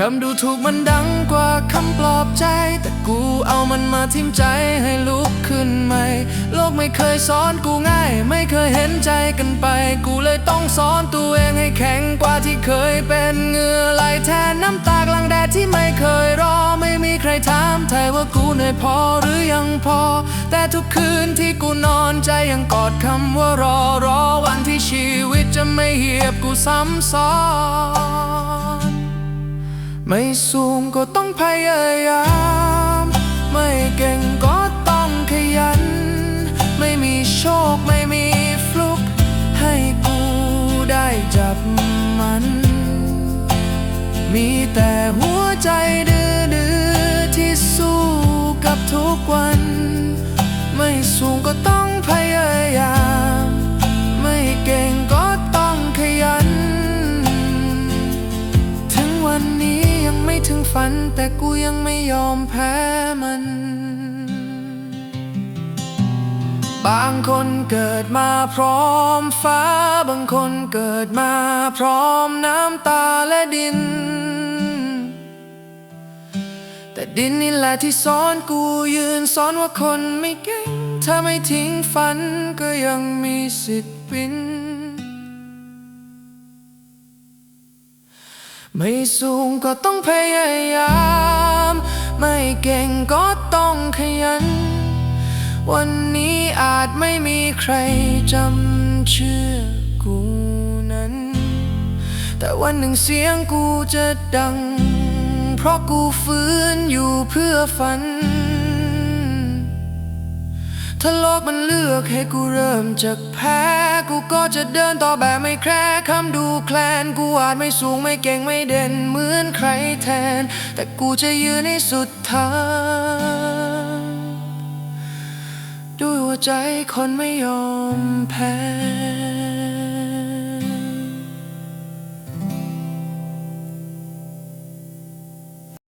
คำดูถูกมันดังกว่าคำปลอบใจ แต่กูเอามันมาทิมใจให้ลุกขึ้นใหม่ โลกไม่เคยสอนกูง่าย ไม่เคยเห็นใจกันไป กูเลยต้องสอนตัวเองให้แข็งกว่าที่เคยเป็นเหงื่อไหลแทนน้ำตากลางแดดที่ไม่เคยรอ ไม่มีใครถามไทยว่ากูเหนื่อยพอหรือยังพอ แต่ทุกคืนที่กูนอนใจยังกอดคำว่ารอรอวันที่ชีวิตจะไม่เหียบกูซ้ำซ้อน ไม่สูงก็ต้องพยายาม ถึงฝัน แต่กูยังไม่ยอมแพ้มัน บางคนเกิดมาพร้อมฟ้า บางคนเกิดมาพร้อมน้ำตาและดิน แต่ดินนี่แหละที่สอนกูยืนสอนว่าคนไม่เก่ง ถ้าไม่ทิ้งฝันก็ยังมีสิทธิ์บิน ไม่สูงก็ต้องพยายาม ไม่เก่งก็ต้องขยัน วันนี้อาจไม่มีใครจำเชื่อกูนั้น แต่วันหนึ่งเสียงกูจะดัง เพราะกูฟื้นอยู่เพื่อฝัน ถ้าโลกมันเลือกให้กูเริ่มจากแพ้ กูก็จะเดินต่อแบบไม่แคร์คำดูแคลน กูอาจไม่สูงไม่เก่งไม่เด่นเหมือนใครแทน แต่กูจะยืนให้สุดทางด้วยหัวใจคนไม่ยอมแพ้